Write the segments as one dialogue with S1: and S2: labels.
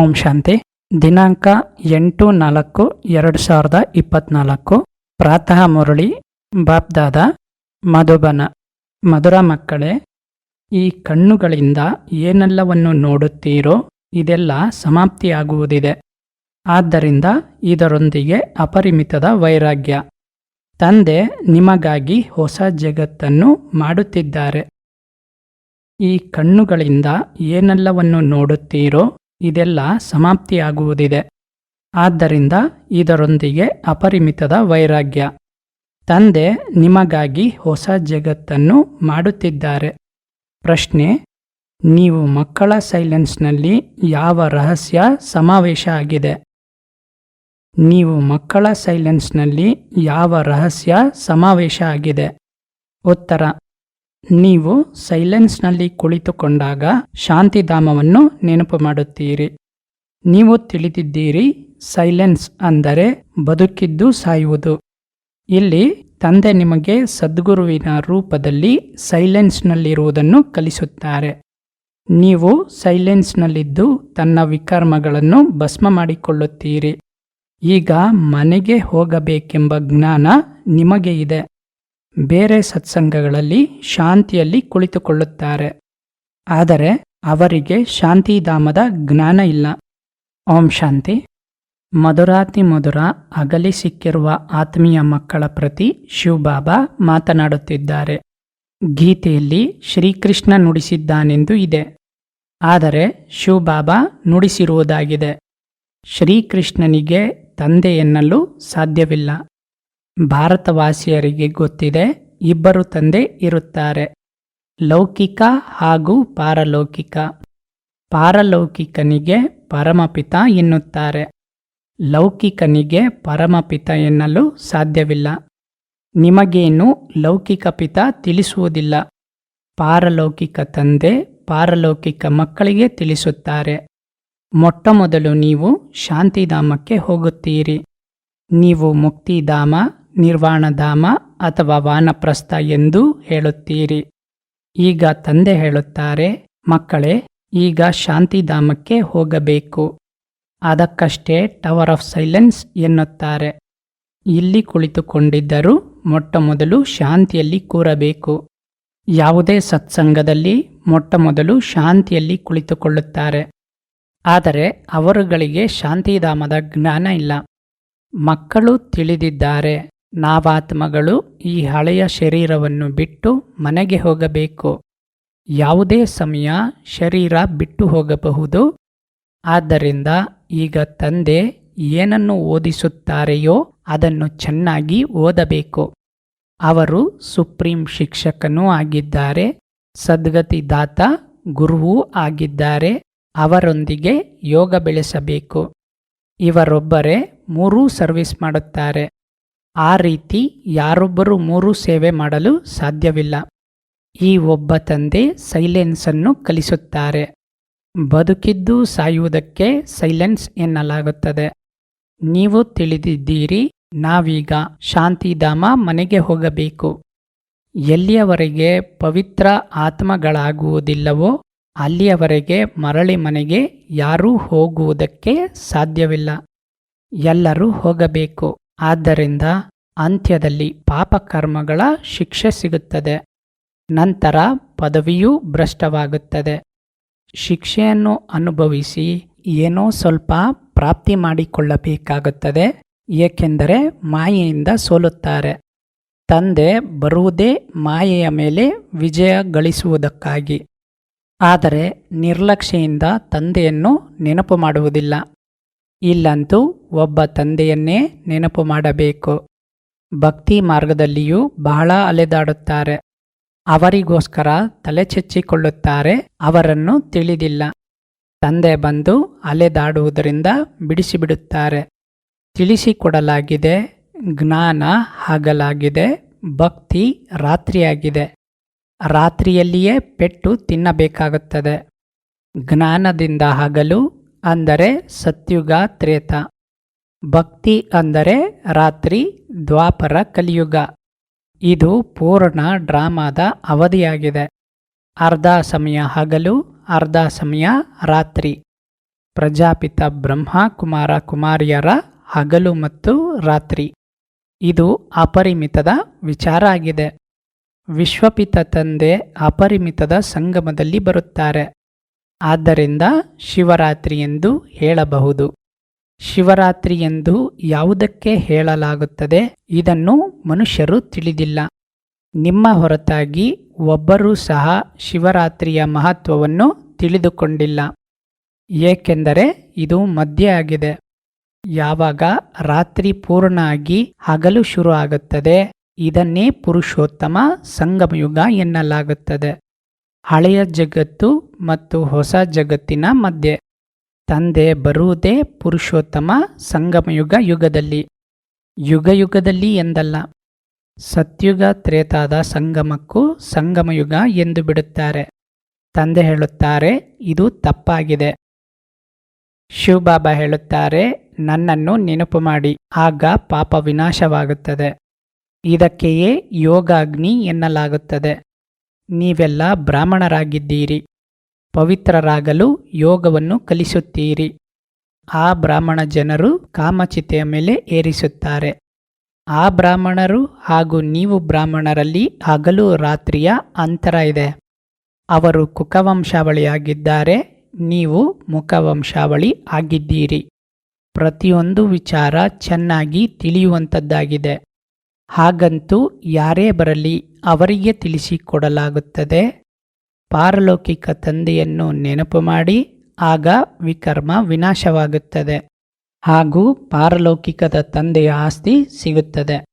S1: ಓಂ ಶಾಂತಿ. ದಿನಾಂಕ ಎಂಟು ನಾಲ್ಕು ಎರಡು ಸಾವಿರದ ಇಪ್ಪತ್ನಾಲ್ಕು. ಪ್ರಾತಃ ಮುರಳಿ, ಬಾಪ್ದಾದ, ಮಧುಬನ. ಮಧುರ ಮಕ್ಕಳೇ, ಈ ಕಣ್ಣುಗಳಿಂದ ಏನೆಲ್ಲವನ್ನು ನೋಡುತ್ತೀರೋ ಇದೆಲ್ಲ ಸಮಾಪ್ತಿಯಾಗುವುದಿದೆ. ಆದ್ದರಿಂದ ಇದರೊಂದಿಗೆ ಅಪರಿಮಿತದ ವೈರಾಗ್ಯ. ತಂದೆ ನಿಮಗಾಗಿ ಹೊಸ ಜಗತ್ತನ್ನು ಮಾಡುತ್ತಿದ್ದಾರೆ. ಈ ಕಣ್ಣುಗಳಿಂದ ಏನೆಲ್ಲವನ್ನು ನೋಡುತ್ತೀರೋ ಇದೆಲ್ಲ ಸಮಾಪ್ತಿಯಾಗುವುದಿದೆ. ಆದ್ದರಿಂದ ಇದರೊಂದಿಗೆ ಅಪರಿಮಿತದ ವೈರಾಗ್ಯ. ತಂದೆ ನಿಮಗಾಗಿ ಹೊಸ ಜಗತ್ತನ್ನು ಮಾಡುತ್ತಿದ್ದಾರೆ. ಪ್ರಶ್ನೆ, ನೀವು ಮಕ್ಕಳ ಸೈಲೆನ್ಸ್ನಲ್ಲಿ ಯಾವ ರಹಸ್ಯ ಸಮಾವೇಶ ಆಗಿದೆ? ನೀವು ಮಕ್ಕಳ ಸೈಲೆನ್ಸ್ನಲ್ಲಿ ಯಾವ ರಹಸ್ಯ ಸಮಾವೇಶ ಆಗಿದೆ? ಉತ್ತರ ನೀವು ಸೈಲೆನ್ಸ್ನಲ್ಲಿ ಕುಳಿತುಕೊಂಡಾಗ ಶಾಂತಿಧಾಮವನ್ನು ನೆನಪು ಮಾಡುತ್ತೀರಿ. ನೀವು ತಿಳಿದಿದ್ದೀರಿ ಸೈಲೆನ್ಸ್ ಅಂದರೆ ಬದುಕಿದ್ದು ಸಾಯುವುದು. ಇಲ್ಲಿ ತಂದೆ ನಿಮಗೆ ಸದ್ಗುರುವಿನ ರೂಪದಲ್ಲಿ ಸೈಲೆನ್ಸ್ನಲ್ಲಿರುವುದನ್ನು ಕಲಿಸುತ್ತಾರೆ. ನೀವು ಸೈಲೆನ್ಸ್ನಲ್ಲಿದ್ದು ತನ್ನ ವಿಕರ್ಮಗಳನ್ನು ಭಸ್ಮ ಮಾಡಿಕೊಳ್ಳುತ್ತೀರಿ. ಈಗ ಮನೆಗೆ ಹೋಗಬೇಕೆಂಬ ಜ್ಞಾನ ನಿಮಗೆ ಇದೆ. ಬೇರೆ ಸತ್ಸಂಗಗಳಲ್ಲಿ ಶಾಂತಿಯಲ್ಲಿ ಕುಳಿತುಕೊಳ್ಳುತ್ತಾರೆ. ಆದರೆ ಅವರಿಗೆ ಶಾಂತಿಧಾಮದ ಜ್ಞಾನ ಇಲ್ಲ. ಓಂ ಶಾಂತಿ. ಮಧುರಾತಿ ಮಧುರ ಅಗಲಿ ಸಿಕ್ಕಿರುವ ಆತ್ಮೀಯ ಮಕ್ಕಳ ಪ್ರತಿ ಶಿವಬಾಬಾ ಮಾತನಾಡುತ್ತಿದ್ದಾರೆ. ಗೀತೆಯಲ್ಲಿ ಶ್ರೀಕೃಷ್ಣ ನುಡಿಸಿದ್ದಾನೆಂದು ಇದೆ. ಆದರೆ ಶಿವಬಾಬಾ ನುಡಿಸಿರುವುದಾಗಿದೆ. ಶ್ರೀಕೃಷ್ಣನಿಗೆ ತಂದೆ ಎನ್ನಲು ಸಾಧ್ಯವಿಲ್ಲ. ಭಾರತವಾಸಿಯರಿಗೆ ಗೊತ್ತಿದೆ, ಇಬ್ಬರು ತಂದೆ ಇರುತ್ತಾರೆ. ಲೌಕಿಕ ಹಾಗೂ ಪಾರಲೌಕಿಕ. ಪಾರಲೌಕಿಕನಿಗೆ ಪರಮಪಿತ ಎನ್ನುತ್ತಾರೆ. ಲೌಕಿಕನಿಗೆ ಪರಮಪಿತ ಎನ್ನಲು ಸಾಧ್ಯವಿಲ್ಲ. ನಿಮಗೇನು ಲೌಕಿಕ ಪಿತ ತಿಳಿಸುವುದಿಲ್ಲ. ಪಾರಲೌಕಿಕ ತಂದೆ ಪಾರಲೌಕಿಕ ಮಕ್ಕಳಿಗೆ ತಿಳಿಸುತ್ತಾರೆ. ಮೊಟ್ಟಮೊದಲು ನೀವು ಶಾಂತಿಧಾಮಕ್ಕೆ ಹೋಗುತ್ತೀರಿ. ನೀವು ಮುಕ್ತಿಧಾಮ ನಿರ್ವಾಣಧಾಮ ಅಥವಾ ವಾನಪ್ರಸ್ಥ ಎಂದು ಹೇಳುತ್ತೀರಿ. ಈಗ ತಂದೆ ಹೇಳುತ್ತಾರೆ, ಮಕ್ಕಳೇ, ಈಗ ಶಾಂತಿಧಾಮಕ್ಕೆ ಹೋಗಬೇಕು. ಅದಕ್ಕಷ್ಟೇ ಟವರ್ ಆಫ್ ಸೈಲೆನ್ಸ್ ಎನ್ನುತ್ತಾರೆ. ಇಲ್ಲಿ ಕುಳಿತುಕೊಂಡಿದ್ದರೂ ಮೊಟ್ಟಮೊದಲು ಶಾಂತಿಯಲ್ಲಿ ಕೂರಬೇಕು. ಯಾವುದೇ ಸತ್ಸಂಗದಲ್ಲಿ ಮೊಟ್ಟಮೊದಲು ಶಾಂತಿಯಲ್ಲಿ ಕುಳಿತುಕೊಳ್ಳುತ್ತಾರೆ. ಆದರೆ ಅವರುಗಳಿಗೆ ಶಾಂತಿಧಾಮದ ಜ್ಞಾನ ಇಲ್ಲ. ಮಕ್ಕಳು ತಿಳಿದಿದ್ದಾರೆ. ನಾವಾತ್ಮಗಳು ಈ ಹಳೆಯ ಶರೀರವನ್ನು ಬಿಟ್ಟು ಮನೆಗೆ ಹೋಗಬೇಕು. ಯಾವುದೇ ಸಮಯ ಶರೀರ ಬಿಟ್ಟು ಹೋಗಬಹುದು. ಆದ್ದರಿಂದ ಈಗ ತಂದೆ ಏನನ್ನು ಓದಿಸುತ್ತಾರೆಯೋ ಅದನ್ನು ಚೆನ್ನಾಗಿ ಓದಬೇಕು. ಅವರು ಸುಪ್ರೀಂ ಶಿಕ್ಷಕನೂ ಆಗಿದ್ದಾರೆ ಸದ್ಗತಿದಾತ ಗುರುವೂ ಆಗಿದ್ದಾರೆ, ಅವರೊಂದಿಗೆ ಯೋಗ ಬೆಳೆಸಬೇಕು. ಇವರೊಬ್ಬರೇ ಮೂರೂ ಸರ್ವಿಸ್ ಮಾಡುತ್ತಾರೆ. ಆ ರೀತಿ ಯಾರೊಬ್ಬರು ಮೂರು ಸೇವೆ ಮಾಡಲು ಸಾಧ್ಯವಿಲ್ಲ. ಈ ಒಬ್ಬ ತಂದೆ ಸೈಲೆನ್ಸನ್ನು ಕಲಿಸುತ್ತಾರೆ. ಬದುಕಿದ್ದು ಸಾಯುವುದಕ್ಕೆ ಸೈಲೆನ್ಸ್ ಎನ್ನಲಾಗುತ್ತದೆ. ನೀವು ತಿಳಿದಿದ್ದೀರಿ, ನಾವೀಗ ಶಾಂತಿಧಾಮ ಮನೆಗೆ ಹೋಗಬೇಕು. ಎಲ್ಲಿಯವರೆಗೆ ಪವಿತ್ರ ಆತ್ಮಗಳಾಗುವುದಿಲ್ಲವೋ ಅಲ್ಲಿಯವರೆಗೆ ಮರಳಿ ಮನೆಗೆ ಯಾರೂ ಹೋಗುವುದಕ್ಕೆ ಸಾಧ್ಯವಿಲ್ಲ. ಎಲ್ಲರೂ ಹೋಗಬೇಕು. ಆದ್ದರಿಂದ ಅಂತ್ಯದಲ್ಲಿ ಪಾಪಕರ್ಮಗಳ ಶಿಕ್ಷೆ ಸಿಗುತ್ತದೆ. ನಂತರ ಪದವಿಯೂ ಭ್ರಷ್ಟವಾಗುತ್ತದೆ. ಶಿಕ್ಷೆಯನ್ನು ಅನುಭವಿಸಿ ಏನೋ ಸ್ವಲ್ಪ ಪ್ರಾಪ್ತಿ ಮಾಡಿಕೊಳ್ಳಬೇಕಾಗುತ್ತದೆ, ಏಕೆಂದರೆ ಮಾಯೆಯಿಂದ ಸೋಲುತ್ತಾರೆ. ತಂದೆ ಬರುವುದೇ ಮಾಯೆಯ ಮೇಲೆ ವಿಜಯ ಗಳಿಸುವುದಕ್ಕಾಗಿ. ಆದರೆ ನಿರ್ಲಕ್ಷ್ಯೆಯಿಂದ ತಂದೆಯನ್ನು ನೆನಪು ಮಾಡುವುದಿಲ್ಲ. ಇಲ್ಲಂತೂ ಒಬ್ಬ ತಂದೆಯನ್ನೇ ನೆನಪು ಮಾಡಬೇಕು. ಭಕ್ತಿ ಮಾರ್ಗದಲ್ಲಿಯೂ ಬಹಳ ಅಲೆದಾಡುತ್ತಾರೆ. ಅವರಿಗೋಸ್ಕರ ತಲೆ ಚೆಚ್ಚಿಕೊಳ್ಳುತ್ತಾರೆ, ಅವರನ್ನು ತಿಳಿದಿಲ್ಲ. ತಂದೆ ಬಂದು ಅಲೆದಾಡುವುದರಿಂದ ಬಿಡಿಸಿಬಿಡುತ್ತಾರೆ. ತಿಳಿಸಿಕೊಡಲಾಗಿದೆ, ಜ್ಞಾನ ಹಗಲಾಗಿದೆ, ಭಕ್ತಿ ರಾತ್ರಿಯಾಗಿದೆ. ರಾತ್ರಿಯಲ್ಲಿಯೇ ಪೆಟ್ಟು ತಿನ್ನಬೇಕಾಗುತ್ತದೆ. ಜ್ಞಾನದಿಂದ ಹಗಲು ಅಂದರೆ ಸತ್ಯುಗ ತ್ರೇತ ಭಕ್ತಿ ಅಂದರೆ ರಾತ್ರಿ ದ್ವಾಪರ ಕಲಿಯುಗ. ಇದು ಪೂರ್ಣ ಡ್ರಾಮಾದ ಅವಧಿಯಾಗಿದೆ. ಅರ್ಧ ಸಮಯ ಹಗಲು, ಅರ್ಧ ಸಮಯ ರಾತ್ರಿ. ಪ್ರಜಾಪಿತ ಬ್ರಹ್ಮ ಕುಮಾರ ಕುಮಾರಿಯರ ಹಗಲು ಮತ್ತು ರಾತ್ರಿ. ಇದು ಅಪರಿಮಿತದ ವಿಚಾರ ಆಗಿದೆ. ವಿಶ್ವಪಿತ ತಂದೆ ಅಪರಿಮಿತದ ಸಂಗಮದಲ್ಲಿ ಬರುತ್ತಾರೆ. ಆದ್ದರಿಂದ ಶಿವರಾತ್ರಿ ಎಂದು ಹೇಳಬಹುದು. ಶಿವರಾತ್ರಿ ಎಂದು ಯಾವುದಕ್ಕೆ ಹೇಳಲಾಗುತ್ತದೆ? ಇದನ್ನು ಮನುಷ್ಯರು ತಿಳಿದಿಲ್ಲ. ನಿಮ್ಮ ಹೊರತಾಗಿ ಒಬ್ಬರೂ ಸಹ ಶಿವರಾತ್ರಿಯ ಮಹತ್ವವನ್ನು ತಿಳಿದುಕೊಂಡಿಲ್ಲ. ಏಕೆಂದರೆ ಇದು ಮಧ್ಯ ಆಗಿದೆ. ಯಾವಾಗ ರಾತ್ರಿ ಪೂರ್ಣ ಆಗಿ ಹಗಲು ಶುರು ಆಗುತ್ತದೆ ಇದನ್ನೇ ಪುರುಷೋತ್ತಮ ಸಂಗಮಯುಗ ಎನ್ನಲಾಗುತ್ತದೆ. ಹಳೆಯ ಜಗತ್ತು ಮತ್ತು ಹೊಸ ಜಗತ್ತಿನ ಮಧ್ಯೆ. ತಂದೆ ಬರುವುದೇ ಪುರುಷೋತ್ತಮ ಸಂಗಮಯುಗ ಯುಗದಲ್ಲಿ. ಯುಗ ಯುಗದಲ್ಲಿ ಎಂದಲ್ಲ. ಸತ್ಯುಗ ತ್ರೇತಾದ ಸಂಗಮಕ್ಕೂ ಸಂಗಮಯುಗ ಎಂದು ಬಿಡುತ್ತಾರೆ. ತಂದೆ ಹೇಳುತ್ತಾರೆ, ಇದು ತಪ್ಪಾಗಿದೆ. ಶಿವಬಾಬಾ ಹೇಳುತ್ತಾರೆ, ನನ್ನನ್ನು ನೆನಪು ಮಾಡಿ, ಆಗ ಪಾಪ ವಿನಾಶವಾಗುತ್ತದೆ. ಇದಕ್ಕೆಯೇ ಯೋಗಾಗ್ನಿ ಎನ್ನಲಾಗುತ್ತದೆ. ನೀವೆಲ್ಲ ಬ್ರಾಹ್ಮಣರಾಗಿದ್ದೀರಿ. ಪವಿತ್ರರಾಗಲು ಯೋಗವನ್ನು ಕಲಿಸುತ್ತೀರಿ. ಆ ಬ್ರಾಹ್ಮಣ ಜನರು ಕಾಮಚಿತೆಯ ಮೇಲೆ ಏರಿಸುತ್ತಾರೆ. ಆ ಬ್ರಾಹ್ಮಣರು ಹಾಗೂ ನೀವು ಬ್ರಾಹ್ಮಣರಲ್ಲಿ ಹಗಲು ರಾತ್ರಿಯ ಅಂತರ ಇದೆ. ಅವರು ಕುಕವಂಶಾವಳಿಯಾಗಿದ್ದಾರೆ, ನೀವು ಮುಖವಂಶಾವಳಿ ಆಗಿದ್ದೀರಿ. ಪ್ರತಿಯೊಂದು ವಿಚಾರ ಚೆನ್ನಾಗಿ ತಿಳಿಯುವಂಥದ್ದಾಗಿದೆ ಹಾಗಂತೂ ಯಾರೇ ಬರಲಿ ಅವರಿಗೆ ತಿಳಿಸಿಕೊಡಲಾಗುತ್ತದೆ. ಪಾರಲೌಕಿಕ ತಂದೆಯನ್ನು ನೆನಪು ಮಾಡಿ, ಆಗ ವಿಕರ್ಮ ವಿನಾಶವಾಗುತ್ತದೆ. ಹಾಗೂ ಪಾರಲೌಕಿಕದ ತಂದೆಯ ಆಸ್ತಿ ಸಿಗುತ್ತದೆ.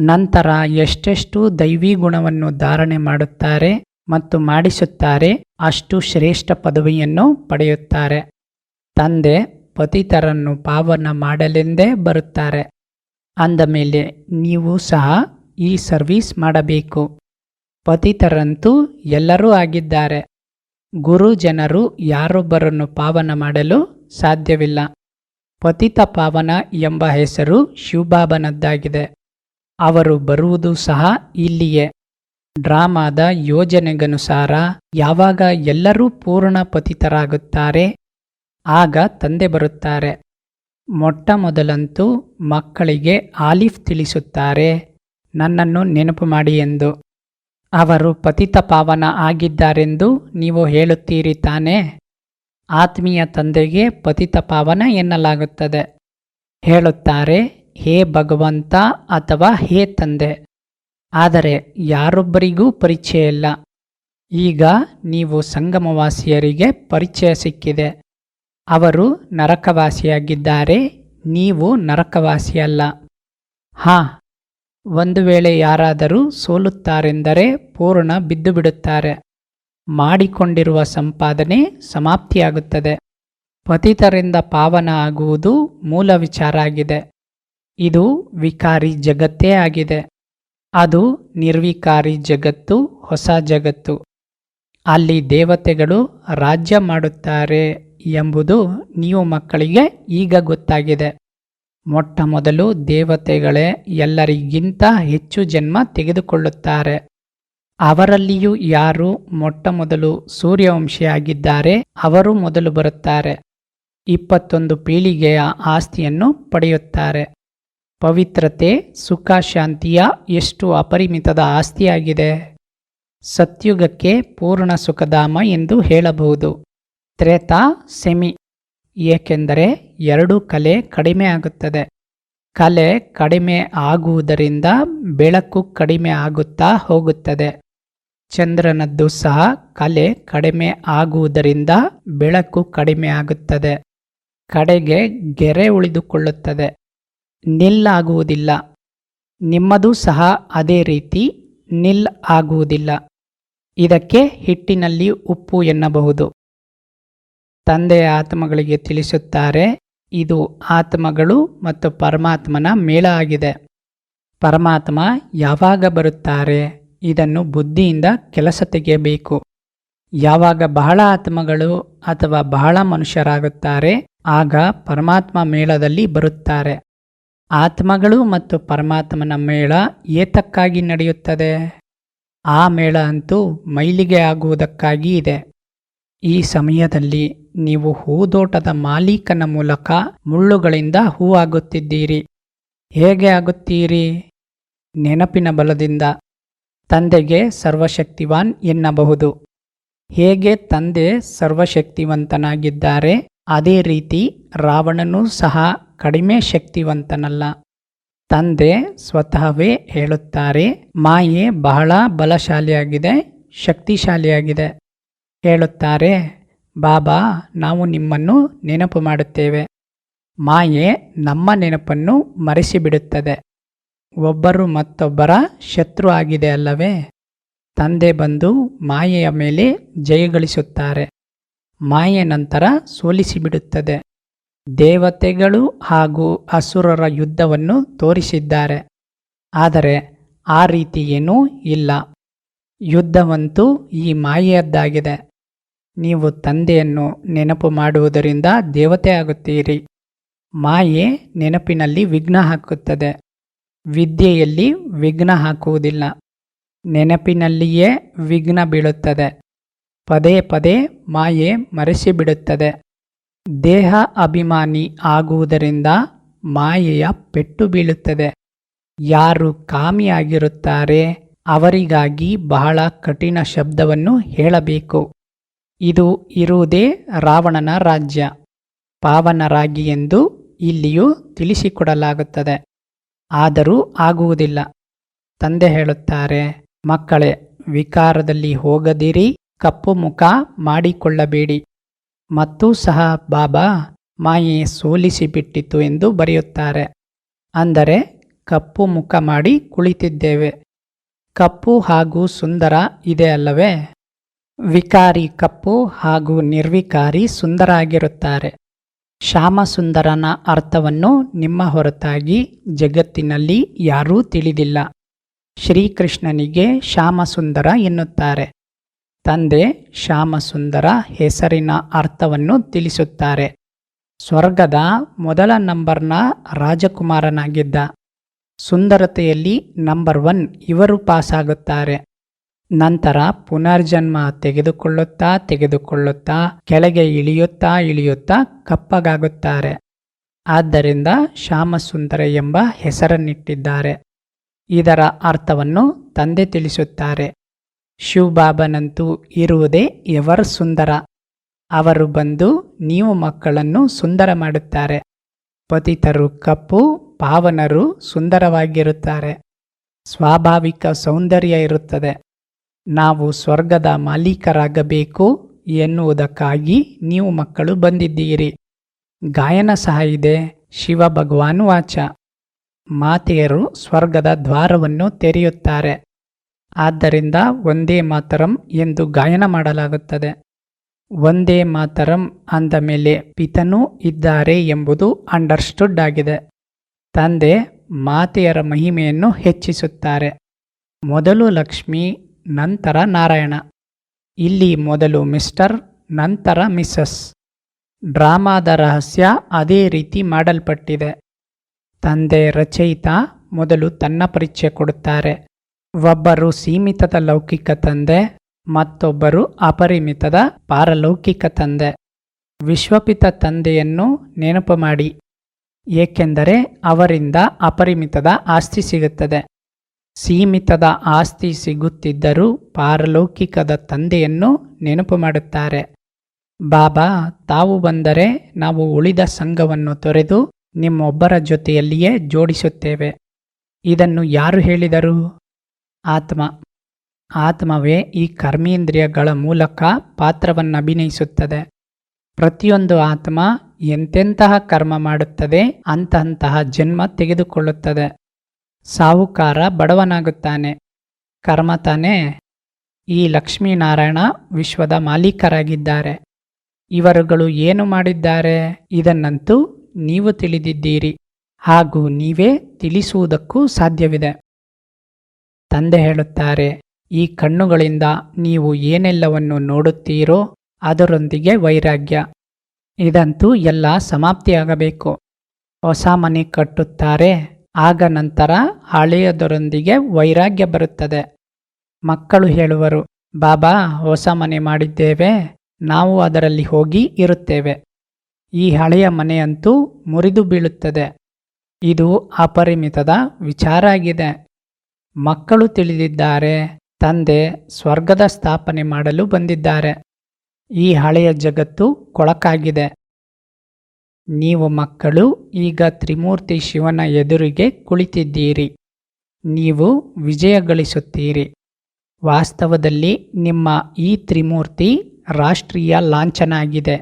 S1: ನಂತರ ಎಷ್ಟೆಷ್ಟು ದೈವಿ ಗುಣವನ್ನು ಧಾರಣೆ ಮಾಡುತ್ತಾರೆ ಮತ್ತು ಮಾಡಿಸುತ್ತಾರೆ, ಅಷ್ಟು ಶ್ರೇಷ್ಠ ಪದವಿಯನ್ನು ಪಡೆಯುತ್ತಾರೆ. ತಂದೆ ಪತಿತರನ್ನು ಪಾವನ ಮಾಡಲೆಂದೇ ಬರುತ್ತಾರೆ. ಅಂದ ಮೇಲೆ, ನೀವು ಸಹ ಈ ಸರ್ವೀಸ್ ಮಾಡಬೇಕು. ಪತಿತರಂತೂ ಎಲ್ಲರೂ ಆಗಿದ್ದಾರೆ. ಗುರು ಜನರು ಯಾರೊಬ್ಬರನ್ನು ಪಾವನ ಮಾಡಲು ಸಾಧ್ಯವಿಲ್ಲ. ಪತಿತ ಪಾವನ ಎಂಬ ಹೆಸರು ಶಿವಬಾಬನದ್ದಾಗಿದೆ. ಅವರು ಬರುವುದು ಸಹ ಇಲ್ಲಿಯೇ. ಡ್ರಾಮಾದ ಯೋಜನೆಗನುಸಾರ ಯಾವಾಗ ಎಲ್ಲರೂ ಪೂರ್ಣ ಪತಿತರಾಗುತ್ತಾರೆ, ಆಗ ತಂದೆ ಬರುತ್ತಾರೆ. ಮೊಟ್ಟ ಮೊದಲಂತೂ ಮಕ್ಕಳಿಗೆ ಆಲಿಫ್ ತಿಳಿಸುತ್ತಾರೆ. ನನ್ನನ್ನು ನೆನಪು ಮಾಡಿ ಎಂದು. ಅವರು ಪತಿತ ಪಾವನ ಆಗಿದ್ದಾರೆಂದು ನೀವು ಹೇಳುತ್ತೀರಿ ತಾನೆ? ಆತ್ಮೀಯ ತಂದೆಗೆ ಪತಿತ ಪಾವನ ಎನ್ನಲಾಗುತ್ತದೆ. ಹೇಳುತ್ತಾರೆ, ಹೇ ಭಗವಂತ ಅಥವಾ ಹೇ ತಂದೆ, ಆದರೆ ಯಾರೊಬ್ಬರಿಗೂ ಪರಿಚಯ ಇಲ್ಲ. ಈಗ ನೀವು ಸಂಗಮವಾಸಿಯರಿಗೆ ಪರಿಚಯ ಸಿಕ್ಕಿದೆ. ಅವರು ನರಕವಾಸಿಯಾಗಿದ್ದಾರೆ, ನೀವು ನರಕವಾಸಿಯಲ್ಲ. ಹಾ, ಒಂದು ವೇಳೆ ಯಾರಾದರೂ ಸೋಲುತ್ತಾರೆಂದರೆ ಪೂರ್ಣ ಬಿದ್ದು ಬಿಡುತ್ತಾರೆ ಮಾಡಿಕೊಂಡಿರುವ ಸಂಪಾದನೆ ಸಮಾಪ್ತಿಯಾಗುತ್ತದೆ. ಪತಿತರಿಂದ ಪಾವನ ಆಗುವುದು ಮೂಲ ವಿಚಾರ ಆಗಿದೆ. ಇದು ವಿಕಾರಿ ಜಗತ್ತೇ ಆಗಿದೆ. ಅದು ನಿರ್ವಿಕಾರಿ ಜಗತ್ತು, ಹೊಸ ಜಗತ್ತು. ಅಲ್ಲಿ ದೇವತೆಗಳು ರಾಜ್ಯ ಮಾಡುತ್ತಾರೆ. ಎಂಬುದು ನೀವು ಮಕ್ಕಳಿಗೆ ಈಗ ಗೊತ್ತಾಗಿದೆ. ಮೊಟ್ಟ ಮೊದಲು ದೇವತೆಗಳೇ ಎಲ್ಲರಿಗಿಂತ ಹೆಚ್ಚು ಜನ್ಮ ತೆಗೆದುಕೊಳ್ಳುತ್ತಾರೆ. ಅವರಲ್ಲಿಯೂ ಯಾರು ಮೊಟ್ಟ ಮೊದಲು ಸೂರ್ಯವಂಶಿಯಾಗಿದ್ದಾರೆ, ಅವರು ಮೊದಲು ಬರುತ್ತಾರೆ. ಇಪ್ಪತ್ತೊಂದು ಪೀಳಿಗೆಯ ಆಸ್ತಿಯನ್ನು ಪಡೆಯುತ್ತಾರೆ. ಪವಿತ್ರತೆ ಸುಖ ಶಾಂತಿಯ ಎಷ್ಟು ಅಪರಿಮಿತದ ಆಸ್ತಿಯಾಗಿದೆ. ಸತ್ಯುಗಕ್ಕೆ ಪೂರ್ಣ ಸುಖಧಾಮ ಎಂದು ಹೇಳಬಹುದು. ತ್ರೇತಾ ಸೆಮಿ, ಏಕೆಂದರೆ ಎರಡು ಕಲೆ ಕಡಿಮೆ ಆಗುತ್ತದೆ. ಕಲೆ ಕಡಿಮೆ ಆಗುವುದರಿಂದ ಬೆಳಕು ಕಡಿಮೆ ಆಗುತ್ತಾ ಹೋಗುತ್ತದೆ. ಚಂದ್ರನದ್ದು ಸಹ ಕಲೆ ಕಡಿಮೆ ಆಗುವುದರಿಂದ ಬೆಳಕು ಕಡಿಮೆ ಆಗುತ್ತದೆ. ಕಡೆಗೆ ಗೆರೆ ಉಳಿದುಕೊಳ್ಳುತ್ತದೆ. ನಿಲ್ಲಾಗುವುದಿಲ್ಲ ನಿಮ್ಮದು ಸಹ ಅದೇ ರೀತಿ ನಿಲ್ ಆಗುವುದಿಲ್ಲ. ಇದಕ್ಕೆ ಹಿಟ್ಟಿನಲ್ಲಿ ಉಪ್ಪು ಎನ್ನಬಹುದು. ತಂದೆಯ ಆತ್ಮಗಳಿಗೆ ತಿಳಿಸುತ್ತಾರೆ, ಇದು ಆತ್ಮಗಳು ಮತ್ತು ಪರಮಾತ್ಮನ ಮೇಳ ಆಗಿದೆ. ಪರಮಾತ್ಮ ಯಾವಾಗ ಬರುತ್ತಾರೆ? ಇದನ್ನು ಬುದ್ಧಿಯಿಂದ ಕೆಲಸ ತೆಗೆಯಬೇಕು. ಯಾವಾಗ ಬಹಳ ಆತ್ಮಗಳು ಅಥವಾ ಬಹಳ ಮನುಷ್ಯರಾಗುತ್ತಾರೆ, ಆಗ ಪರಮಾತ್ಮ ಮೇಳದಲ್ಲಿ ಬರುತ್ತಾರೆ. ಆತ್ಮಗಳು ಮತ್ತು ಪರಮಾತ್ಮನ ಮೇಳ ಏತಕ್ಕಾಗಿ ನಡೆಯುತ್ತದೆ? ಆ ಮೇಳ ಅಂತೂ ಮೈಲಿಗೆ ಆಗುವುದಕ್ಕಾಗಿ ಇದೆ. ಈ ಸಮಯದಲ್ಲಿ ನೀವು ಹೂದೋಟದ ಮಾಲೀಕನ ಮೂಲಕ ಮುಳ್ಳುಗಳಿಂದ ಹೂವಾಗುತ್ತಿದ್ದೀರಿ. ಹೇಗೆ ಆಗುತ್ತೀರಿ? ನೆನಪಿನ ಬಲದಿಂದ. ತಂದೆಗೆ ಸರ್ವಶಕ್ತಿವಾನ್ ಎನ್ನಬಹುದು. ಹೇಗೆ ತಂದೆ ಸರ್ವಶಕ್ತಿವಂತನಾಗಿದ್ದಾರೆ? ಅದೇ ರೀತಿ ರಾವಣನೂ ಸಹ ಕಡಿಮೆ ಶಕ್ತಿವಂತನಲ್ಲ. ತಂದೆ ಸ್ವತಃವೇ ಹೇಳುತ್ತಾರೆ, ಮಾಯೆ ಬಹಳ ಬಲಶಾಲಿಯಾಗಿದೆ, ಶಕ್ತಿಶಾಲಿಯಾಗಿದೆ. ಹೇಳುತ್ತಾರೆ, ಬಾಬಾ, ನಾವು ನಿಮ್ಮನ್ನು ನೆನಪು ಮಾಡುತ್ತೇವೆ. ಮಾಯೆ ನಮ್ಮ ನೆನಪನ್ನು ಮರೆಸಿಬಿಡುತ್ತದೆ. ಒಬ್ಬರು ಮತ್ತೊಬ್ಬರ ಶತ್ರು ಆಗಿದೆ ಅಲ್ಲವೇ? ತಂದೆ ಬಂದು ಮಾಯೆಯ ಮೇಲೆ ಜಯಗಳಿಸುತ್ತಾರೆ ಮಾಯೆ ನಂತರ ಸೋಲಿಸಿಬಿಡುತ್ತದೆ. ದೇವತೆಗಳು ಹಾಗೂ ಅಸುರರ ಯುದ್ಧವನ್ನು ತೋರಿಸಿದ್ದಾರೆ. ಆದರೆ ಆ ರೀತಿ ಏನೂ ಇಲ್ಲ. ಯುದ್ಧವಂತೂ ಈ ಮಾಯೆಯದ್ದಾಗಿದೆ. ನೀವು ತಂದೆಯನ್ನು ನೆನಪು ಮಾಡುವುದರಿಂದ ದೇವತೆ ಆಗುತ್ತೀರಿ. ಮಾಯೆ ನೆನಪಿನಲ್ಲಿ ವಿಘ್ನ ಹಾಕುತ್ತದೆ. ವಿದ್ಯೆಯಲ್ಲಿ ವಿಘ್ನ ಹಾಕುವುದಿಲ್ಲ. ನೆನಪಿನಲ್ಲಿಯೇ ವಿಘ್ನ ಬೀಳುತ್ತದೆ. ಪದೇ ಪದೇ ಮಾಯೆ ಮರೆಸಿಬಿಡುತ್ತದೆ. ದೇಹ ಅಭಿಮಾನಿ ಆಗುವುದರಿಂದ ಮಾಯೆಯ ಪೆಟ್ಟು ಬೀಳುತ್ತದೆ. ಯಾರು ಕಾಮಿಯಾಗಿರುತ್ತಾರೆ ಅವರಿಗಾಗಿ ಬಹಳ ಕಠಿಣ ಶಬ್ದವನ್ನು ಹೇಳಬೇಕು. ಇದು ಇರುವುದೇ ರಾವಣನ ರಾಜ್ಯ. ಪಾವನರಾಗಿ ಎಂದು ಇಲ್ಲಿಯೂ ತಿಳಿಸಿಕೊಡಲಾಗುತ್ತದೆ. ಆದರೂ ಆಗುವುದಿಲ್ಲ. ತಂದೆ ಹೇಳುತ್ತಾರೆ, ಮಕ್ಕಳೇ, ವಿಕಾರದಲ್ಲಿ ಹೋಗದಿರಿ, ಕಪ್ಪು ಮುಖ ಮಾಡಿಕೊಳ್ಳಬೇಡಿ. ಮತ್ತು ಸಹ, ಬಾಬಾ, ಮಾಯೆ ಸೋಲಿಸಿಬಿಟ್ಟಿತು ಎಂದು ಬರೆಯುತ್ತಾರೆ. ಅಂದರೆ, ಕಪ್ಪು ಮುಖ ಮಾಡಿ ಕುಳಿತಿದ್ದೇವೆ. ಕಪ್ಪು ಹಾಗೂ ಸುಂದರ ಇದೆ ಅಲ್ಲವೇ? ವಿಕಾರಿ ಕಪ್ಪು ಹಾಗೂ ನಿರ್ವಿಕಾರಿ ಸುಂದರಾಗಿರುತ್ತಾರೆ. ಶ್ಯಾಮಸುಂದರನ ಅರ್ಥವನ್ನು ನಿಮ್ಮ ಹೊರತಾಗಿ ಜಗತ್ತಿನಲ್ಲಿ ಯಾರೂ ತಿಳಿದಿಲ್ಲ. ಶ್ರೀಕೃಷ್ಣನಿಗೆ ಶ್ಯಾಮಸುಂದರ ಎನ್ನುತ್ತಾರೆ. ತಂದೆ ಶ್ಯಾಮಸುಂದರ ಹೆಸರಿನ ಅರ್ಥವನ್ನು ತಿಳಿಸುತ್ತಾರೆ. ಸ್ವರ್ಗದ ಮೊದಲ ನಂಬರ್ನ ರಾಜಕುಮಾರನಾಗಿದ್ದ. ಸುಂದರತೆಯಲ್ಲಿ ನಂಬರ್ ಒನ್ ಇವರು ಪಾಸಾಗುತ್ತಾರೆ. ನಂತರ ಪುನರ್ಜನ್ಮ ತೆಗೆದುಕೊಳ್ಳುತ್ತಾ ತೆಗೆದುಕೊಳ್ಳುತ್ತಾ ಕೆಳಗೆ ಇಳಿಯುತ್ತಾ ಇಳಿಯುತ್ತಾ ಕಪ್ಪಗಾಗುತ್ತಾರೆ. ಆದ್ದರಿಂದ ಶ್ಯಾಮಸುಂದರ ಎಂಬ ಹೆಸರನ್ನಿಟ್ಟಿದ್ದಾರೆ. ಇದರ ಅರ್ಥವನ್ನು ತಂದೆ ತಿಳಿಸುತ್ತಾರೆ. ಶಿವಬಾಬನಂತೂ ಇರುವುದೇ ಎವರ್ ಸುಂದರ. ಅವರು ಬಂದು ನೀವು ಮಕ್ಕಳನ್ನು ಸುಂದರ ಮಾಡುತ್ತಾರೆ. ಪತಿತರು ಕಪ್ಪು, ಪಾವನರು ಸುಂದರವಾಗಿರುತ್ತಾರೆ. ಸ್ವಾಭಾವಿಕ ಸೌಂದರ್ಯ ಇರುತ್ತದೆ. ನಾವು ಸ್ವರ್ಗದ ಮಾಲೀಕರಾಗಬೇಕು ಎನ್ನುವುದಕ್ಕಾಗಿ ನೀವು ಮಕ್ಕಳು ಬಂದಿದ್ದೀರಿ. ಗಾಯನ ಸಹ ಇದೆ ಶಿವ ಭಗವಾನ್ ವಾಚ. ಮಾತೆಯರು ಸ್ವರ್ಗದ ದ್ವಾರವನ್ನು ತೆರೆಯುತ್ತಾರೆ. ಆದ್ದರಿಂದ ಒಂದೇ ಮಾತರಂ ಎಂದು ಗಾಯನ ಮಾಡಲಾಗುತ್ತದೆ. ಒಂದೇ ಮಾತರಂ ಅಂದ ಮೇಲೆ ಪಿತನೂ ಇದ್ದಾರೆ ಎಂಬುದು ಅಂಡರ್ಸ್ಟುಡ್ ಆಗಿದೆ. ತಂದೆ ಮಾತೆಯರ ಮಹಿಮೆಯನ್ನು ಹೆಚ್ಚಿಸುತ್ತಾರೆ. ಮೊದಲು ಲಕ್ಷ್ಮಿ ನಂತರ ನಾರಾಯಣ. ಇಲ್ಲಿ ಮೊದಲು ಮಿಸ್ಟರ್, ನಂತರ ಮಿಸಸ್ ಡ್ರಾಮಾದ ರಹಸ್ಯ ಅದೇ ರೀತಿ ಮಾಡಲ್ಪಟ್ಟಿದೆ. ತಂದೆ ರಚಯಿತ ಮೊದಲು ತನ್ನ ಪರಿಚಯ ಕೊಡುತ್ತಾರೆ. ಒಬ್ಬರು ಸೀಮಿತದ ಲೌಕಿಕ ತಂದೆ, ಮತ್ತೊಬ್ಬರು ಅಪರಿಮಿತದ ಪಾರಲೌಕಿಕ ತಂದೆ. ವಿಶ್ವಪಿತ ತಂದೆಯನ್ನು ನೆನಪು ಮಾಡಿ. ಏಕೆಂದರೆ ಅವರಿಂದ ಅಪರಿಮಿತದ ಆಸ್ತಿ ಸಿಗುತ್ತದೆ. ಸೀಮಿತದ ಆಸ್ತಿ ಸಿಗುತ್ತಿದ್ದರೂ ಪಾರಲೌಕಿಕದ ತಂದೆಯನ್ನು ನೆನಪು ಮಾಡುತ್ತಾರೆ. ಬಾಬಾ, ತಾವು ಬಂದರೆ ನಾವು ಉಳಿದ ಸಂಘವನ್ನು ತೊರೆದು ನಿಮ್ಮೊಬ್ಬರ ಜೊತೆಯಲ್ಲಿಯೇ ಜೋಡಿಸುತ್ತೇವೆ. ಇದನ್ನು ಯಾರು ಹೇಳಿದರು? ಆತ್ಮ. ಆತ್ಮವೇ ಈ ಕರ್ಮೇಂದ್ರಿಯಗಳ ಮೂಲಕ ಪಾತ್ರವನ್ನು ಅಭಿನಯಿಸುತ್ತದೆ ಪ್ರತಿಯೊಂದು ಆತ್ಮ ಎಂತೆಂತಹ ಕರ್ಮ ಮಾಡುತ್ತದೆ ಅಂತಹಂತಹ ಜನ್ಮ ತೆಗೆದುಕೊಳ್ಳುತ್ತದೆ. ಸಾಹುಕಾರ ಬಡವನಾಗುತ್ತಾನೆ. ಕರ್ಮ ತಾನೇ ಈ ಲಕ್ಷ್ಮೀನಾರಾಯಣ ವಿಶ್ವದ ಮಾಲೀಕರಾಗಿದ್ದಾರೆ. ಇವರುಗಳು ಏನು ಮಾಡಿದ್ದಾರೆ? ಇದನ್ನಂತೂ ನೀವು ತಿಳಿದಿದ್ದೀರಿ. ಹಾಗೂ ನೀವೇ ತಿಳಿಸುವುದಕ್ಕೂ ಸಾಧ್ಯವಿದೆ. ತಂದೆ ಹೇಳುತ್ತಾರೆ, ಈ ಕಣ್ಣುಗಳಿಂದ ನೀವು ಏನೆಲ್ಲವನ್ನು ನೋಡುತ್ತೀರೋ ಅದರೊಂದಿಗೆ ವೈರಾಗ್ಯ. ಇದಂತೂ ಎಲ್ಲ ಸಮಾಪ್ತಿಯಾಗಬೇಕು. ಹೊಸ ಮನೆ ಕಟ್ಟುತ್ತಾರೆ. ಆಗ ನಂತರ ಹಳೆಯದರೊಂದಿಗೆ ವೈರಾಗ್ಯ ಬರುತ್ತದೆ. ಮಕ್ಕಳು ಹೇಳುವರು, ಬಾಬಾ, ಹೊಸ ಮನೆ ಮಾಡಿದ್ದೇವೆ, ನಾವು ಅದರಲ್ಲಿ ಹೋಗಿ ಇರುತ್ತೇವೆ. ಈ ಹಳೆಯ ಮನೆಯಂತೂ ಮುರಿದು ಬೀಳುತ್ತದೆ. ಇದು ಅಪರಿಮಿತದ ವಿಚಾರ ಆಗಿದೆ ಮಕ್ಕಳು ತಿಳಿದಿದ್ದಾರೆ, ತಂದೆ ಸ್ವರ್ಗದ ಸ್ಥಾಪನೆ ಮಾಡಲು ಬಂದಿದ್ದಾರೆ. ಈ ಹಳೆಯ ಜಗತ್ತು ಕೊಳಕಾಗಿದೆ. ನೀವು ಮಕ್ಕಳು, ಈಗ ತ್ರಿಮೂರ್ತಿ ಶಿವನ ಎದುರಿಗೆ ಕುಳಿತಿದ್ದೀರಿ. ನೀವು ವಿಜಯ ಗಳಿಸುತ್ತೀರಿ ವಾಸ್ತವದಲ್ಲಿ ನಿಮ್ಮ ಈ ತ್ರಿಮೂರ್ತಿ ರಾಷ್ಟ್ರೀಯ ಲಾಂಛನ ಆಗಿದೆ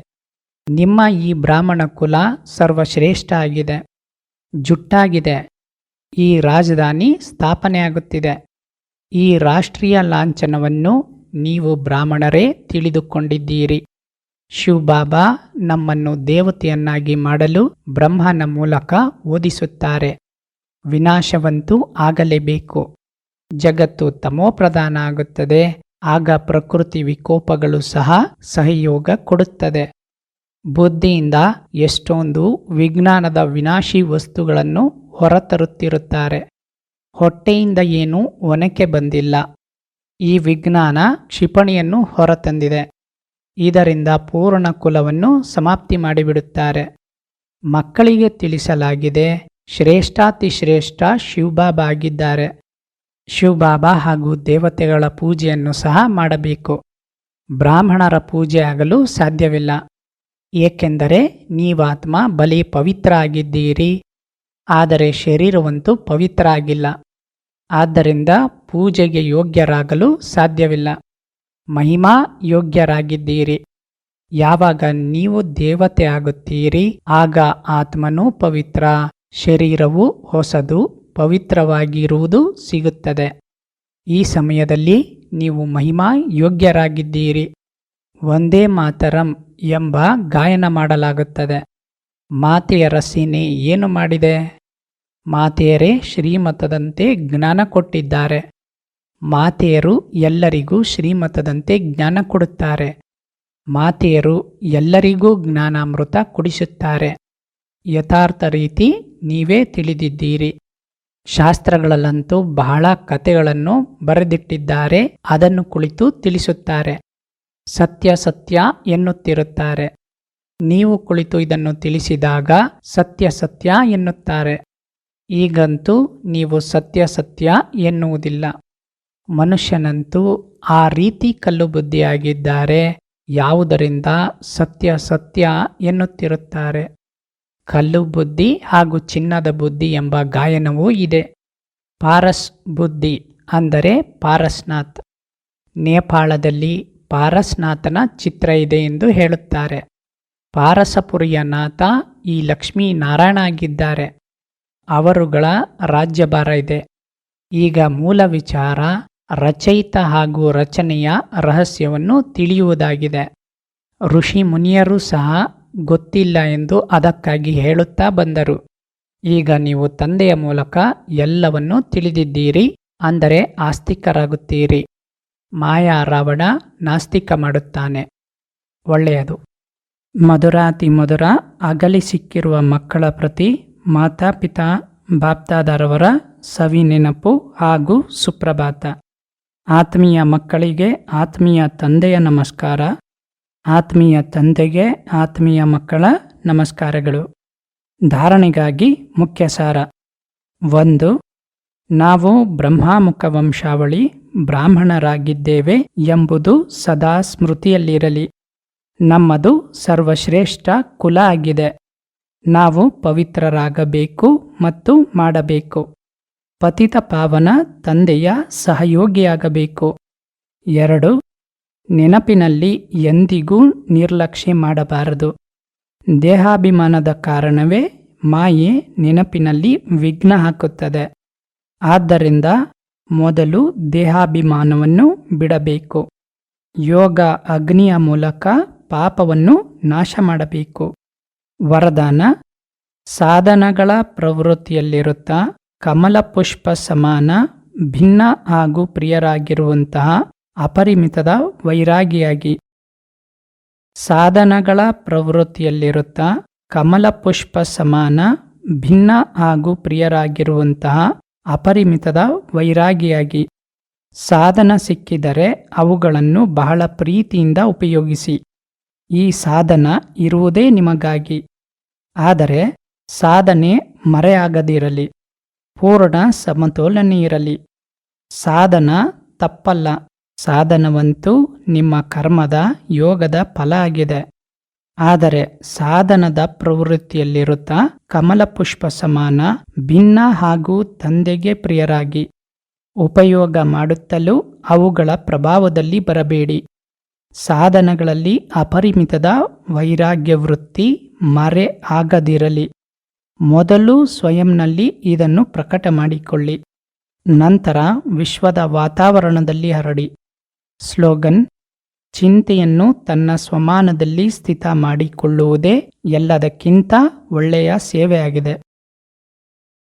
S1: ನಿಮ್ಮ ಈ ಬ್ರಾಹ್ಮಣ ಕುಲ ಸರ್ವಶ್ರೇಷ್ಠ ಆಗಿದೆ. ಜುಟ್ಟಾಗಿದೆ. ಈ ರಾಜಧಾನಿ ಸ್ಥಾಪನೆಯಾಗುತ್ತಿದೆ ಈ ರಾಷ್ಟ್ರೀಯ ಲಾಂಛನವನ್ನು ನೀವು ಬ್ರಾಹ್ಮಣರೇ ತಿಳಿದುಕೊಂಡಿದ್ದೀರಿ. ಶಿವಬಾಬಾ ನಮ್ಮನ್ನು ದೇವತೆಯನ್ನಾಗಿ ಮಾಡಲು ಬ್ರಹ್ಮನ ಮೂಲಕ ಓದಿಸುತ್ತಾರೆ. ವಿನಾಶವಂತೂ ಆಗಲೇಬೇಕು. ಜಗತ್ತು ತಮೋಪ್ರಧಾನ ಆಗುತ್ತದೆ. ಆಗ ಪ್ರಕೃತಿ ವಿಕೋಪಗಳು ಸಹ ಸಹಯೋಗ ಕೊಡುತ್ತದೆ. ಬುದ್ಧಿಯಿಂದ ಎಷ್ಟೊಂದು ವಿಜ್ಞಾನದ ವಿನಾಶಿ ವಸ್ತುಗಳನ್ನು ಹೊರತರುತ್ತಿರುತ್ತಾರೆ. ಹೊಟ್ಟೆಯಿಂದ ಏನೂ ಒನಕೆ ಬಂದಿಲ್ಲ. ಈ ವಿಜ್ಞಾನ ಕ್ಷಿಪಣಿಯನ್ನು ಹೊರತಂದಿದೆ. ಇದರಿಂದ ಪೂರ್ಣ ಕುಲವನ್ನು ಸಮಾಪ್ತಿ ಮಾಡಿಬಿಡುತ್ತಾರೆ. ಮಕ್ಕಳಿಗೆ ತಿಳಿಸಲಾಗಿದೆ, ಶ್ರೇಷ್ಠಾತಿ ಶ್ರೇಷ್ಠ ಶಿವಬಾಬಾ ಆಗಿದ್ದಾರೆ. ಶಿವಬಾಬಾ ಹಾಗೂ ದೇವತೆಗಳ ಪೂಜೆಯನ್ನು ಸಹ ಮಾಡಬೇಕು. ಬ್ರಾಹ್ಮಣರ ಪೂಜೆ ಆಗಲು ಸಾಧ್ಯವಿಲ್ಲ. ಏಕೆಂದರೆ ನೀವಾತ್ಮ ಬಲಿ ಪವಿತ್ರ ಆಗಿದ್ದೀರಿ ಆದರೆ ಶರೀರವಂತೂ ಪವಿತ್ರ ಆಗಿಲ್ಲ ಆದ್ದರಿಂದ ಪೂಜೆಗೆ ಯೋಗ್ಯರಾಗಲು ಸಾಧ್ಯವಿಲ್ಲ. ಮಹಿಮಾ ಯೋಗ್ಯರಾಗಿದ್ದೀರಿ. ಯಾವಾಗ ನೀವು ದೇವತೆ ಆಗುತ್ತೀರಿ, ಆಗ ಆತ್ಮನೂ ಪವಿತ್ರ. ಶರೀರವು ಹೊಸದು, ಪವಿತ್ರವಾಗಿರುವುದು ಸಿಗುತ್ತದೆ. ಈ ಸಮಯದಲ್ಲಿ ನೀವು ಮಹಿಮಾ ಯೋಗ್ಯರಾಗಿದ್ದೀರಿ. ಒಂದೇ ಮಾತರಂ ಎಂಬ ಗಾಯನ ಮಾಡಲಾಗುತ್ತದೆ. ಮಾತೆಯರ ರಸಿನಿ ಏನು ಮಾಡಿದೆ? ಮಾತೆಯರೇ ಶ್ರೀಮತದಂತೆ ಜ್ಞಾನ ಕೊಟ್ಟಿದ್ದಾರೆ. ಮಾತೆಯರು ಎಲ್ಲರಿಗೂ ಶ್ರೀಮತದಂತೆ ಜ್ಞಾನ ಕೊಡುತ್ತಾರೆ. ಮಾತೆಯರು ಎಲ್ಲರಿಗೂ ಜ್ಞಾನಾಮೃತ ಕುಡಿಸುತ್ತಾರೆ. ಯಥಾರ್ಥ ರೀತಿ ನೀವೇ ತಿಳಿದಿದ್ದೀರಿ. ಶಾಸ್ತ್ರಗಳಲ್ಲಂತೂ ಬಹಳ ಕಥೆಗಳನ್ನು ಬರೆದಿಟ್ಟಿದ್ದಾರೆ, ಅದನ್ನು ಕುಳಿತು ತಿಳಿಸುತ್ತಾರೆ. ಸತ್ಯ ಸತ್ಯ ಎನ್ನುತ್ತಿರುತ್ತಾರೆ. ನೀವು ಕುಳಿತು ಇದನ್ನು ತಿಳಿಸಿದಾಗ ಸತ್ಯ ಸತ್ಯ ಎನ್ನುತ್ತಾರೆ. ಈಗಂತೂ ನೀವು ಸತ್ಯ ಸತ್ಯ ಎನ್ನುವುದಿಲ್ಲ. ಮನುಷ್ಯನಂತೂ ಆ ರೀತಿ ಕಲ್ಲು ಬುದ್ಧಿಯಾಗಿದ್ದಾರೆ ಯಾವುದರಿಂದ ಸತ್ಯ ಸತ್ಯ ಎನ್ನುತ್ತಿರುತ್ತಾರೆ. ಕಲ್ಲು ಬುದ್ಧಿ ಹಾಗೂ ಚಿನ್ನದ ಬುದ್ಧಿ ಎಂಬ ಗಾಯನವೂ ಇದೆ. ಪಾರಸ್ ಬುದ್ಧಿ ಅಂದರೆ ಪಾರಸ್ನಾಥ್. ನೇಪಾಳದಲ್ಲಿ ಪಾರಸ್ನಾಥನ ಚಿತ್ರ ಇದೆ ಎಂದು ಹೇಳುತ್ತಾರೆ. ಪಾರಸಪುರಿಯ ನಾಥ ಈ ಲಕ್ಷ್ಮೀ ನಾರಾಯಣ ಆಗಿದ್ದಾರೆ. ಅವರುಗಳ ರಾಜ್ಯಭಾರ ಇದೆ. ಈಗ ಮೂಲ ವಿಚಾರ ರಚಯಿತ ಹಾಗೂ ರಚನೆಯ ರಹಸ್ಯವನ್ನು ತಿಳಿಯುವುದಾಗಿದೆ. ಋಷಿ ಮುನಿಯರು ಸಹ ಗೊತ್ತಿಲ್ಲ ಎಂದು ಅದಕ್ಕಾಗಿ ಹೇಳುತ್ತಾ ಬಂದರು. ಈಗ ನೀವು ತಂದೆಯ ಮೂಲಕ ಎಲ್ಲವನ್ನೂ ತಿಳಿದಿದ್ದೀರಿ, ಅಂದರೆ ಆಸ್ತಿಕರಾಗುತ್ತೀರಿ. ಮಾಯಾ ರಾವಣ ನಾಸ್ತಿಕ ಮಾಡುತ್ತಾನೆ. ಒಳ್ಳೆಯದು. ಮಧುರಾತಿ ಮಧುರ, ಅಗಲಿ ಸಿಕ್ಕಿರುವ ಮಕ್ಕಳ ಪ್ರತಿ ಮಾತಾಪಿತಾ, ಬಾಪ್ತಾದಾರವರ ಸವಿ ನೆನಪು ಹಾಗೂ ಸುಪ್ರಭಾತ. ಆತ್ಮೀಯ ಮಕ್ಕಳಿಗೆ ಆತ್ಮೀಯ ತಂದೆಯ ನಮಸ್ಕಾರ, ಆತ್ಮೀಯ ತಂದೆಗೆ ಆತ್ಮೀಯ ಮಕ್ಕಳ ನಮಸ್ಕಾರಗಳು. ಧಾರಣೆಗಾಗಿ ಮುಖ್ಯ ಸಾರ. ಒಂದು, ನಾವು ಬ್ರಹ್ಮಾಮುಖ ವಂಶಾವಳಿ ಬ್ರಾಹ್ಮಣರಾಗಿದ್ದೇವೆ ಎಂಬುದು ಸದಾ ಸ್ಮೃತಿಯಲ್ಲಿರಲಿ. ನಮ್ಮದು ಸರ್ವಶ್ರೇಷ್ಠ ಕುಲ ಆಗಿದೆ. ನಾವು ಪವಿತ್ರರಾಗಬೇಕು ಮತ್ತು ಮಾಡಬೇಕು. ಪತಿತ ಪಾವನ ತಂದೆಯ ಸಹಯೋಗಿಯಾಗಬೇಕು. ಎರಡು, ನೆನಪಿನಲ್ಲಿ ಎಂದಿಗೂ ನಿರ್ಲಕ್ಷ್ಯ ಮಾಡಬಾರದು. ದೇಹಾಭಿಮಾನದ ಕಾರಣವೇ ಮಾಯೆ ನೆನಪಿನಲ್ಲಿ ವಿಘ್ನ ಹಾಕುತ್ತದೆ. ಆದ್ದರಿಂದ ಮೊದಲು ದೇಹಾಭಿಮಾನವನ್ನು ಬಿಡಬೇಕು. ಯೋಗ ಅಗ್ನಿಯ ಮೂಲಕ ಪಾಪವನ್ನು ನಾಶ ಮಾಡಬೇಕು. ವರದಾನ, ಸಾಧನಗಳ ಪ್ರವೃತ್ತಿಯಲ್ಲಿರುತ್ತಾ ಕಮಲ ಪುಷ್ಪ ಸಮಾನ ಭಿನ್ನ ಹಾಗೂ ಪ್ರಿಯರಾಗಿರುವಂತಹ ಅಪರಿಮಿತದ ವೈರಾಗಿಯಾಗಿ. ಸಾಧನಗಳ ಪ್ರವೃತ್ತಿಯಲ್ಲಿರುತ್ತಾ ಕಮಲ ಪುಷ್ಪ ಸಮಾನ ಭಿನ್ನ ಹಾಗೂ ಪ್ರಿಯರಾಗಿರುವಂತಹ ಅಪರಿಮಿತದ ವೈರಾಗಿಯಾಗಿ. ಸಾಧನ ಸಿಕ್ಕಿದರೆ ಅವುಗಳನ್ನು ಬಹಳ ಪ್ರೀತಿಯಿಂದ ಉಪಯೋಗಿಸಿ. ಈ ಸಾಧನ ಇರುವುದೇ ನಿಮಗಾಗಿ. ಆದರೆ ಸಾಧನೆ ಮರೆಯಾಗದಿರಲಿ. ಪೂರ್ಣ ಸಮತೋಲನೆ ಇರಲಿ ಸಾಧನ ತಪ್ಪಲ್ಲ. ಸಾಧನವಂತೂ ನಿಮ್ಮ ಕರ್ಮದ ಯೋಗದ ಫಲ ಆಗಿದೆ. ಆದರೆ ಸಾಧನದ ಪ್ರವೃತ್ತಿಯಲ್ಲಿರುತ್ತಾ ಕಮಲ ಪುಷ್ಪ ಸಮಾನ, ಭಿನ್ನ ಹಾಗೂ ತಂದೆಗೆ ಪ್ರಿಯರಾಗಿ. ಉಪಯೋಗ ಮಾಡುತ್ತಲೂ ಅವುಗಳ ಪ್ರಭಾವದಲ್ಲಿ ಬರಬೇಡಿ. ಸಾಧನಗಳಲ್ಲಿ ಅಪರಿಮಿತದ ವೈರಾಗ್ಯ ವೃತ್ತಿ ಮರೆ ಆಗದಿರಲಿ. ಮೊದಲು ಸ್ವಯಂನಲ್ಲಿ ಇದನ್ನು ಪ್ರಕಟ ಮಾಡಿಕೊಳ್ಳಿ. ನಂತರ ವಿಶ್ವದ ವಾತಾವರಣದಲ್ಲಿ ಹರಡಿ. ಸ್ಲೋಗನ್, ಚಿಂತೆಯನ್ನು ತನ್ನ ಸ್ವಮಾನದಲ್ಲಿ ಸ್ಥಿತ ಮಾಡಿಕೊಳ್ಳುವುದೇ ಎಲ್ಲದಕ್ಕಿಂತ ಒಳ್ಳೆಯ ಸೇವೆಯಾಗಿದೆ.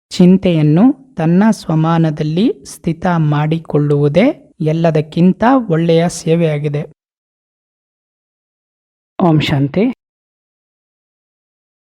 S1: ಚಿಂತೆಯನ್ನು ತನ್ನ ಸ್ವಮಾನದಲ್ಲಿ ಸ್ಥಿತ ಮಾಡಿಕೊಳ್ಳುವುದೇ ಎಲ್ಲದಕ್ಕಿಂತ ಒಳ್ಳೆಯ ಸೇವೆಯಾಗಿದೆ. ಓಂ ಶಾಂತಿ.